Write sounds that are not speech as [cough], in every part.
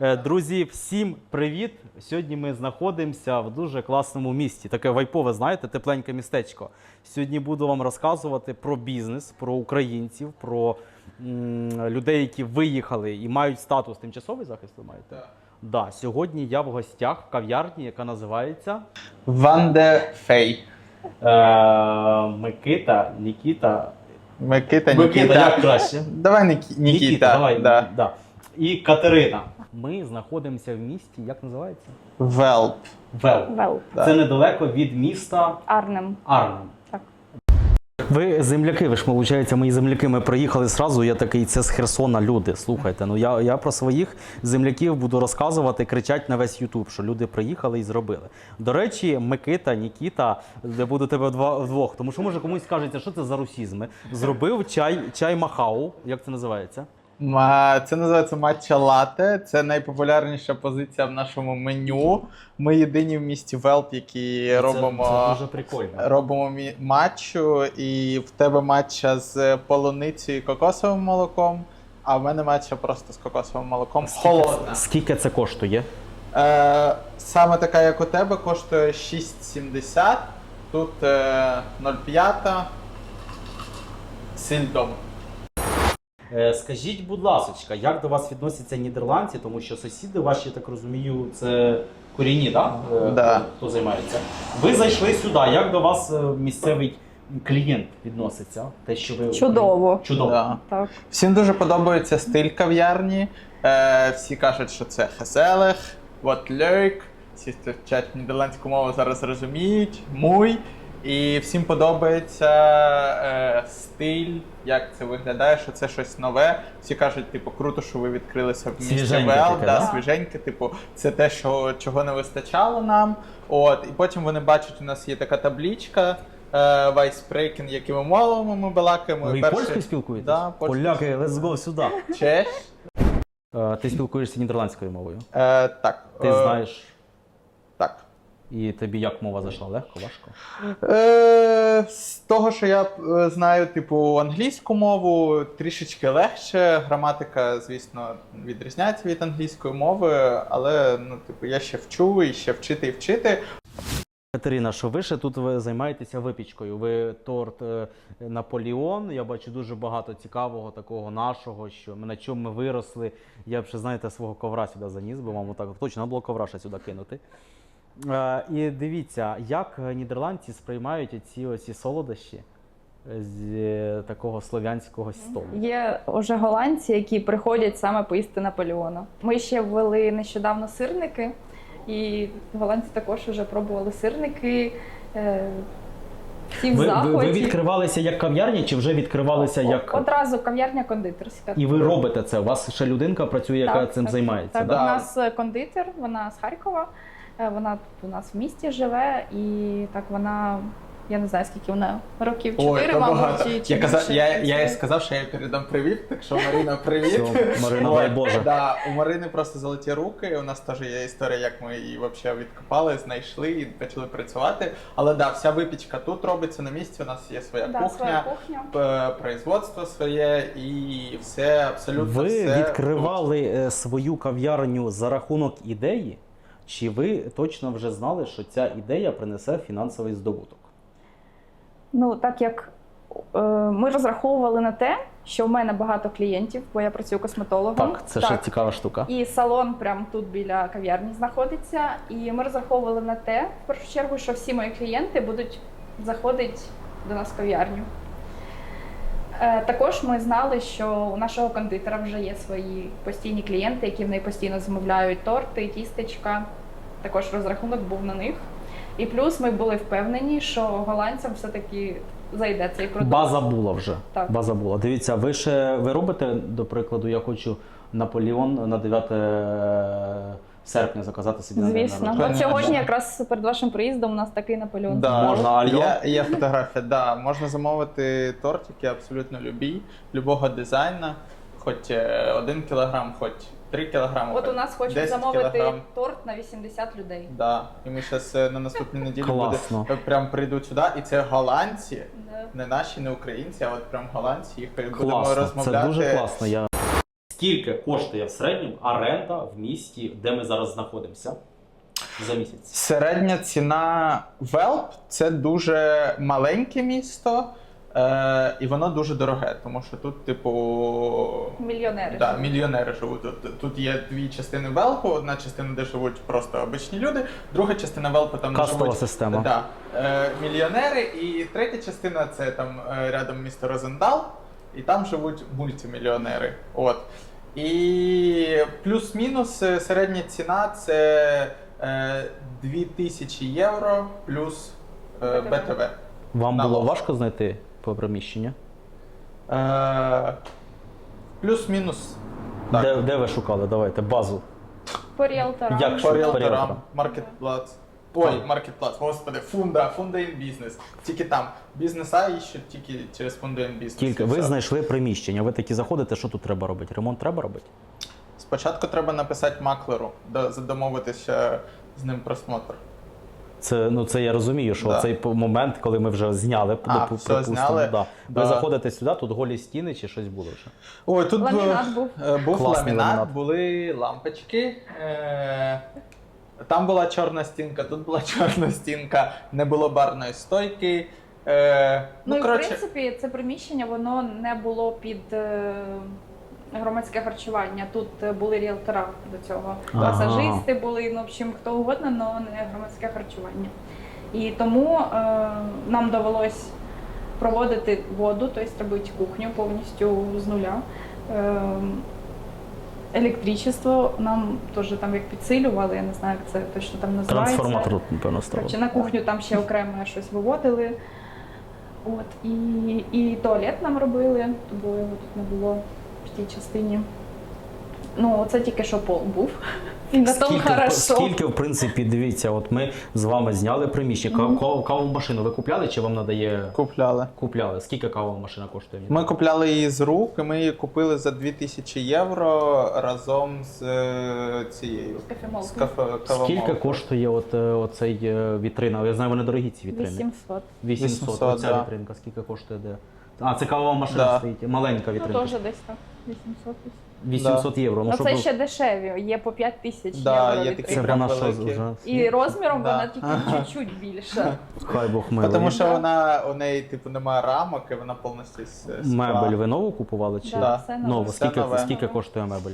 Е, Друзі, всім привіт! Сьогодні ми знаходимося в дуже класному місті. Таке вайпове, знаєте, тепленьке містечко. Сьогодні буду вам розказувати про бізнес, про українців, про м, людей, які виїхали і мають статус тимчасовий захист. Ви маєте? Так. Да, сьогодні я в гостях в кав'ярні, яка називається Ванде Фей. е, Микита, Нікіта. Микита, Микита, Нікіта. як краще? Давай Нікі... Нікіта. давай. Да. Да. І Катерина. Ми знаходимося в місті, як називається? Велп. Вел. Вел. Да. Це недалеко від міста Арнем. Арнем. Ви земляки, ви ж, виходить, мої земляки. Ми приїхали зразу. Я такий, це з Херсона люди. Слухайте, ну я, я про своїх земляків буду розказувати, кричать на весь Ютуб, що люди приїхали і зробили. До речі, Микита, Нікіта, я буду тебе вдва- вдвох, тому що може комусь кажеться, що це за русізми. Зробив чай, чай Махау. Як це називається? Це називається матча лате. Це найпопулярніша позиція в нашому меню. Ми єдині в місті Велп, які робимо. Це, це дуже прикольно. Робимо матчу, і в тебе матча з полуницею і кокосовим молоком, а в мене матча просто з кокосовим молоком. Холодна. Скільки це коштує? Е, саме така, як у тебе, коштує 6,70. Тут е, 0,5. Сильдом. Е, Скажіть, будь ласка, як до вас відносяться нідерландці, тому що сусіди ваші, я так розумію, це корінні, да? Е, Да. хто займається. Ви зайшли сюди. Як до вас е, місцевий клієнт відноситься? Те, що ви Чудово. Чудово. Да. Так. Всім дуже подобається стиль кав'ярні. Е, всі кажуть, що це хеселех, вот лейк. Всі, хто вчать нідерландську мову, зараз розуміють, муй. І всім подобається е, стиль, як це виглядає, що це щось нове. Всі кажуть, типу, круто, що ви відкрилися в місті Вел, да, да? свіженьке, типу, це те, що, чого не вистачало нам. От, і потім вони бачать, у нас є така таблічка. Вайспрейкін, якими мовами ми балакаємо. Ви Перший- польською спілкуєтесь? Да, польською. Поляки, let's go сюди. Чеш. Е, Ти спілкуєшся нідерландською мовою. Е, так. Ти е, знаєш. І тобі як мова зайшла? Легко, важко? Е, з того, що я е, знаю, типу, англійську мову, трішечки легше. Граматика, звісно, відрізняється від англійської мови, але ну, типу, я ще вчу і ще вчити і вчити. Катерина, що ви ще тут ви займаєтеся випічкою? Ви торт е, Наполеон. Я бачу дуже багато цікавого такого нашого, що ми на чому ми виросли. Я б ще, знаєте, свого ковра сюди заніс, бо вам отак точно було ковра ще сюди кинути. Е, і дивіться, як нідерландці сприймають ці оці солодощі з е, такого слов'янського столу. Є вже голландці, які приходять саме поїсти Наполеона. Ми ще ввели нещодавно сирники, і голландці також вже пробували сирники. Е, всі в Ви, ви, ви відкривалися як кав'ярня, чи вже відкривалися як. Одразу кав'ярня кондитерська. І ви робите це? У вас ще людинка працює, яка цим так. займається. Так, да? у нас е, кондитер, вона з Харкова. Е, Вона тут у нас в місті живе, і так вона. Я не знаю, скільки вона років чотири, мабуть, багато. чи, чи я, казав, я, я їй сказав, що я їй передам привіт, так що Марина, [laughs] привіт. Все, Марина, дай Боже. Да, у Марини просто золоті руки. У нас теж є історія, як ми її взагалі відкопали, знайшли і почали працювати. Але да, вся випічка тут робиться на місці. У нас є своя Да, кухня, кухня. п- производство своє і все абсолютно Ви все відкривали е, свою кав'ярню за рахунок ідеї, чи ви точно вже знали, що ця ідея принесе фінансовий здобуток? Ну, так як е, ми розраховували на те, що в мене багато клієнтів, бо я працюю косметологом. Так, це ще цікава штука. І салон прямо тут біля кав'ярні знаходиться. І ми розраховували на те, в першу чергу, що всі мої клієнти будуть заходити до нас в кав'ярню. Е, Також ми знали, що у нашого кондитера вже є свої постійні клієнти, які в неї постійно замовляють торти, тістечка. Також розрахунок був на них. І плюс ми були впевнені, що голландцям все-таки зайде цей продукт. База була вже. Так. База була. Дивіться, ви ще ви робите, до прикладу, я хочу Наполеон на 9 серпня заказати собі на Звісно, народження. от сьогодні, якраз перед вашим приїздом, у нас такий Наполеон. Да. Можна, алло? Є, є фотографія, да. Можна замовити тортики абсолютно любі, любого дизайну, хоч е, один кілограм, хоч три кілограми. От у нас хочуть 10 замовити кілограм. торт на 80 людей. Да. І ми зараз на наступній неділі Класно. буде, е, прям прийдуть сюди, і це голландці, Да. не наші, не українці, а от прям голландці. Їх будемо Класно, розмовляти. це дуже класно. Я... Скільки коштує в середньому оренда в місті, де ми зараз знаходимося за місяць? Середня ціна Велп це дуже маленьке місто, е, і воно дуже дороге, тому що тут, типу, Мільйонери. Да, мільйонери живуть. Тут, тут є дві частини Велпу. Одна частина, де живуть просто обичні люди, друга частина Велпу там Кастова живуть система. Да, е, мільйонери, і третя частина це там е, рядом місто Розендал, і там живуть мультимільйонери. От. І плюс-мінус е, середня ціна це е, 2000 євро плюс е. БТВ. Вам було важко знайти по приміщення? Е, плюс-мінус. Так. Де, де ви шукали? Давайте базу. По ріелторам. Як По ріелторам, Ріелторам. маркетплац. Ой, маркетплац, господи, фунда, фунда ін бізнес. Тільки там. Бізнеса іщуть тільки через фунда ін бізнес. Тільки і ви все. знайшли приміщення, ви такі заходите, що тут треба робити? Ремонт треба робити? Спочатку треба написати маклеру, до- домовитися з ним просмотр. Це ну це я розумію, що Да. цей момент, коли ми вже зняли, А, допу- все припустимо, зняли? Да. Да. Ви заходите сюди, тут голі стіни чи щось було вже. Ой, тут Ламінат був. е, був Класний ламінат, ламінат. були лампочки. Е, там була чорна стінка, тут була [laughs] чорна стінка, не було барної стойки. Е, Ну, ну, і в принципі, це приміщення воно не було під е, громадське харчування. Тут е, були ріелтора до цього. Ага. Масажисти були, ну, в общем, хто угодно, але не громадське харчування. І тому е, нам довелось проводити воду, тобто робити кухню повністю з нуля. Е, Електричество нам теж там як підсилювали, я не знаю, як це точно там називається. Трансформатор тут, напевно, стало. Коротше, на кухню там ще окремо щось виводили. От, і, і туалет нам робили, бо його тут не було в тій частині. Ну, це тільки що пол був. [laughs] І на тому Скільки, хорошо. скільки, в принципі, дивіться, от ми з вами зняли приміщення. Ка- каву- Кавову машину ви купляли чи вам надає купляли. купляли? Скільки кавова машина коштує? Ми купляли її з рук, і ми її купили за 2000 євро разом з е, цією. З кофемолкою. З кафе, Скільки кавомолкою. коштує от, е, оцей е, вітрина? Я знаю, вони дорогі ці вітрини. 800. 800. 800, Оця да. вітринка, скільки коштує де? А, це кавова машина Да. стоїть. Маленька Ну, вітринка. теж десь так. 800 десь. 800 євро. Ну, Ну, щоб це ви- ще дешеві, є по 5 тисяч Да, євро. є від такі це вона що великі. вже. І розміром Да. вона тільки [laughs] чуть-чуть більша. Хай Бог милий. Тому що вона у неї типу немає рамок, і вона повністю з з Мебель ви нову купували чи Да, все нове. нову? Все Скільки, нове. скільки коштує мебель?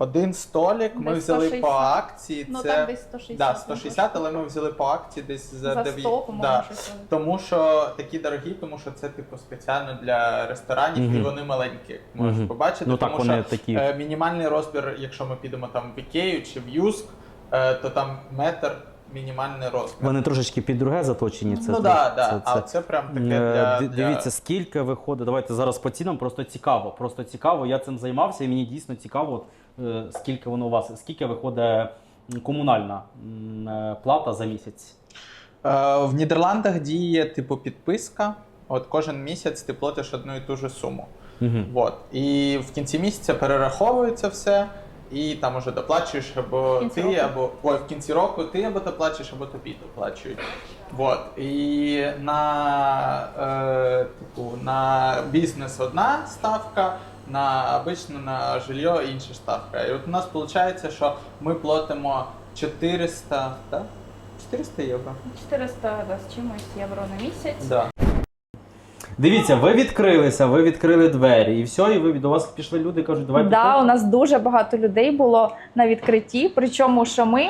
Один столик ми взяли 160. по акції. Ну, це там десь 160. да, 160, але ми взяли по акції десь за, За 9. 100, по-моєму, да. щось. Тому що такі дорогі, тому що це типу спеціально для ресторанів, і Мгм. вони маленькі, як можеш Мгм. побачити. Ну так тому вони що такі. е, мінімальний розмір, якщо ми підемо там в Ікею чи в Юск, е, то там метр мінімальний розмір. Вони трошечки під друге заточені. Це, ну да, да. це, а це прям таке Е, для, ди- для... Дивіться, скільки виходить. Давайте зараз по цінам, просто цікаво. Просто цікаво. Я цим займався, і мені дійсно цікаво, от, е, скільки воно у вас, скільки виходить комунальна е, плата за місяць. Е, В Нідерландах діє типу підписка. От кожен місяць ти платиш одну і ту ж суму. Угу. От. І в кінці місяця перераховується все, і там уже доплачуєш або ти, року. або ой, в кінці року ти або доплачуєш, або тобі доплачують. От. І на, е, типу, на бізнес одна ставка, на обично на жилье інша ставка. І от у нас виходить, що ми платимо 400, так? 400 євро. 400 да, з чимось євро на місяць. Да. Дивіться, ви відкрилися, ви відкрили двері, і все, і ви до вас пішли люди, кажуть, давай Да, у нас дуже багато людей було на відкритті. Причому, що ми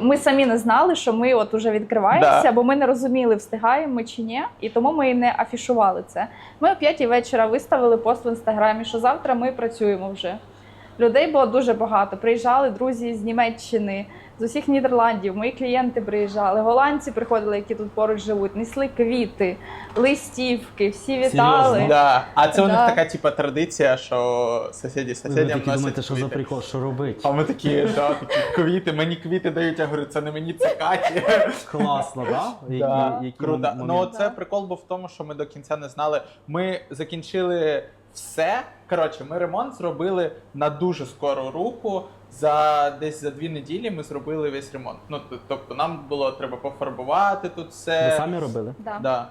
ми самі не знали, що ми от уже відкриваємося, Да. бо ми не розуміли, встигаємо ми чи ні, і тому ми і не афішували це. Ми о п'ятій вечора виставили пост в інстаграмі, що завтра ми працюємо вже. Людей було дуже багато. Приїжджали друзі з Німеччини, з усіх Нідерландів. Мої клієнти приїжджали. Голландці приходили, які тут поруч живуть, несли квіти, листівки, всі вітали. Серйозно? Да. А це у них Да. така типа традиція, що сусіді Ви сусідям такі носять думаєте, що за квіти. прикол, що робить? А ми такі, да, такі квіти, мені квіти дають, я говорю, це не мені, це Каті. Класно, да? [laughs] Які, Да, які Круто. мом- Ну, це прикол був в тому, що ми до кінця не знали. Ми закінчили все. Коротше, ми ремонт зробили на дуже скору руку. За десь за дві неділі ми зробили весь ремонт. Ну, тобто нам було треба пофарбувати тут все. Ви самі робили? Да. Да.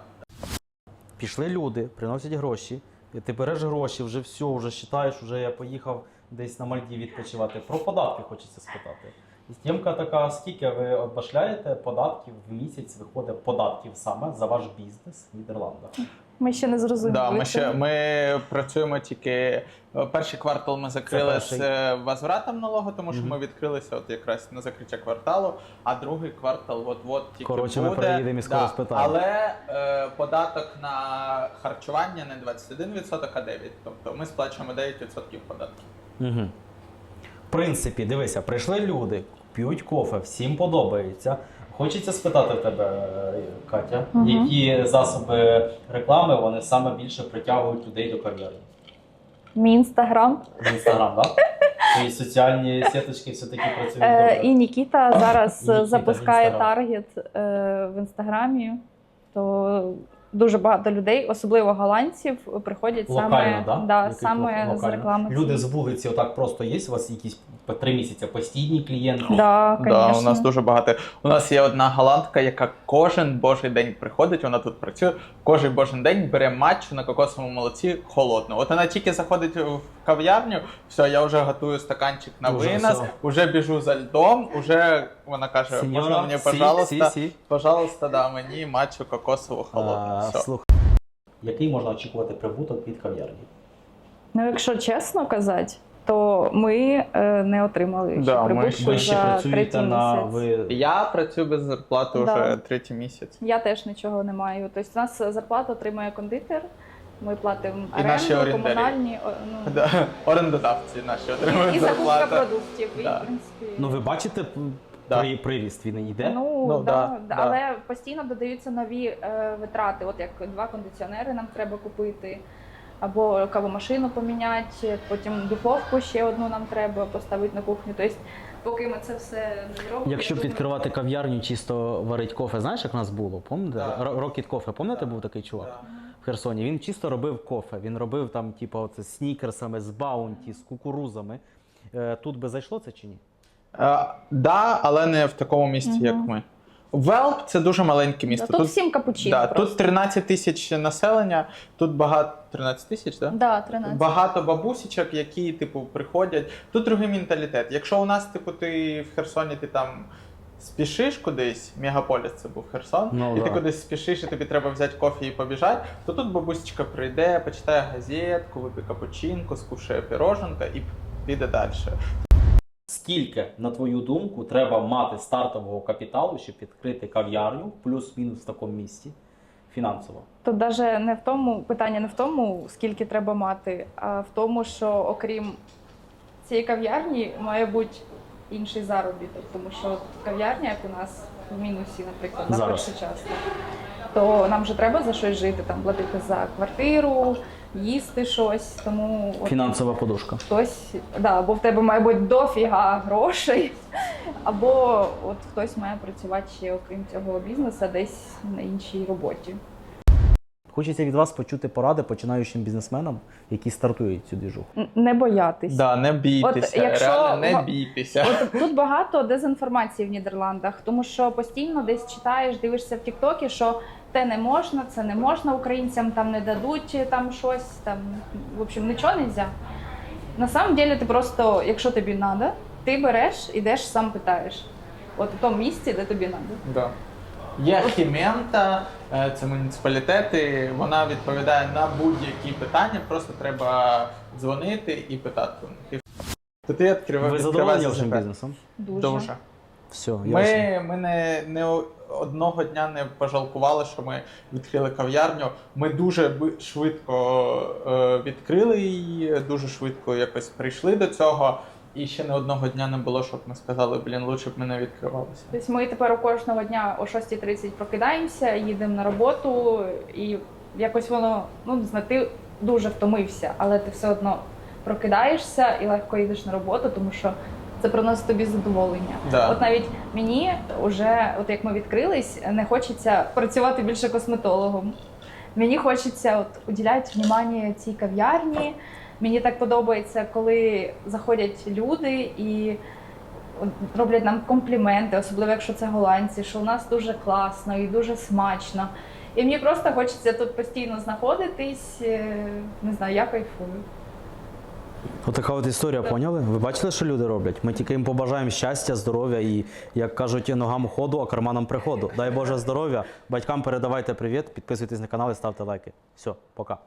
Пішли люди, приносять гроші. І ти береш гроші, вже все, вже вважаєш, вже я поїхав десь на Мальдів відпочивати. Про податки хочеться спитати. І Тємка така, скільки ви оббашляєте податків в місяць виходить податків саме за ваш бізнес в Нідерландах? Ми ще не зрозуміли. Да, ми ще ми працюємо тільки е, перший квартал. Ми закрили з е, возвратом налогу, тому що Мгм. ми відкрилися от якраз на закриття кварталу. А другий квартал, от от тільки Коротше, ми буде. приїдемо і скоро спитаємо. Але е, податок на харчування не 21%, а 9%. Тобто ми сплачуємо 9% податків. Угу. В принципі, дивися, прийшли люди, п'ють кофе, всім подобається. Хочеться спитати в тебе, е, Катя, угу. які засоби реклами вони саме більше притягують людей до кар'єри? Мій інстаграм. Інстаграм, так? І соціальні сіточки все-таки працюють Е, добре. і Нікіта зараз І Нікіта запускає таргет е, в інстаграмі. То дуже багато людей, особливо голландців, приходять Локально, саме, да? да, саме локально? з реклами. Люди з вулиці отак просто є, у вас якісь по три місяці постійні клієнти. Да, Да, конечно. у нас дуже багато. У нас є одна голландка, яка кожен божий день приходить, вона тут працює, кожен божий день бере матчу на кокосовому молоці холодну. От вона тільки заходить в кав'ярню, все, я вже готую стаканчик на Уже винос, все. вже біжу за льдом, уже вона каже, можна мені, сі, пожалуйста, сі, сі. пожалуйста, да, мені матчу кокосову холодну. Все. слухай, який можна очікувати прибуток від кав'ярні? Ну, якщо чесно казати, то ми е, не отримали ще Да, ми прибутку Ви ще за працюєте третій на місяць. ви Я працюю без зарплати Да. вже третій місяць. Я теж нічого не маю. Тобто у нас зарплату отримує кондитер, ми платимо І наші оренду, орендарі. комунальні, о, ну, [laughs] Да. Орендодавці наші і, отримують і закупка зарплату. продуктів. І, Да. в принципі, Ну ви бачите м, Да. при, приріст він йде? Ну, Ну, да, да, да, да. але постійно додаються нові е, витрати. От як два кондиціонери нам треба купити, або кавомашину поміняти, потім духовку ще одну нам треба поставити на кухню. Тобто, поки ми це все не зробимо. Якщо я думаю, відкривати кав'ярню, чисто варить кофе, знаєш, як в нас було? Пам'ятаєте? Да. Рокіт кофе, пам'ятаєте, Да. був такий чувак Да. в Херсоні? Він чисто робив кофе. Він робив там, типу, оце з снікерсами, з баунті, з кукурузами. Е, Тут би зайшло це чи ні? Е, да, але не в такому місті, як ми. Велп це дуже маленьке місто. Да, тут, всім капучино. да, просто. тут 13 тисяч населення, тут багато 13 тисяч, так? Да, 13. Багато бабусічок, які, типу, приходять. Тут другий менталітет. Якщо у нас, типу, ти в Херсоні, ти там спішиш кудись, мегаполіс це був Херсон, Ну, і да. ти кудись спішиш, і тобі треба взяти кофе і побіжати, то тут бабусечка прийде, почитає газетку, вип'є капучинку, скушає піроженка і піде далі. Скільки, на твою думку, треба мати стартового капіталу, щоб відкрити кав'ярню, плюс-мінус в такому місті фінансово? Тут навіть не в тому питання не в тому, скільки треба мати, а в тому, що окрім цієї кав'ярні має бути інший заробіток. Тому що кав'ярня, як у нас в мінусі, наприклад, на Зараз. перший час, то нам же треба за щось жити, там платити за квартиру, їсти щось. Тому от Фінансова подушка. хтось, да, або в тебе має бути дофіга грошей, [laughs] або от хтось має працювати ще окрім цього бізнесу десь на іншій роботі. Хочеться від вас почути поради починаючим бізнесменам, які стартують цю двіжуху. Н- Не боятись. Да, не бійтеся, От якщо реально не ва- бійтеся. От тут багато дезінформації в Нідерландах, тому що постійно десь читаєш, дивишся в Тіктокі, що те не можна, це не можна українцям, там не дадуть там щось, там в общем нічого не можна. На самом деле, ти просто, якщо тобі треба, ти береш, ідеш, сам питаєш. От у тому місці, де тобі треба. Да. Є Хімента, е, це муніципалітети, вона відповідає на будь-які питання, просто треба дзвонити і питати ти відкривай Ви задоволені вашим бізнесом? Дуже. Дуже. Все, я Ми, ми не, не одного дня не пожалкували, що ми відкрили кав'ярню. Ми дуже швидко е, відкрили її, дуже швидко якось прийшли до цього. І ще не одного дня не було, щоб ми сказали, блін, лучше б ми не відкривалися. Тобто ми тепер у кожного дня о 6.30 прокидаємося, їдемо на роботу, і якось воно, ну не знаю, ти дуже втомився, але ти все одно прокидаєшся і легко їдеш на роботу, тому що це приносить тобі задоволення. Да. От навіть мені вже, от як ми відкрились, не хочеться працювати більше косметологом. Мені хочеться от уділяти увагу цій кав'ярні. Мені так подобається, коли заходять люди і роблять нам компліменти, особливо якщо це голландці, що у нас дуже класно і дуже смачно. І мені просто хочеться тут постійно знаходитись. е, Не знаю, я кайфую. Отака от історія, поняли? Ви бачили, що люди роблять? Ми тільки їм побажаємо щастя, здоров'я і, як кажуть, ногам ходу, а карманам приходу. Дай Боже здоров'я. Батькам передавайте привіт, підписуйтесь на канал і ставте лайки. Все, пока.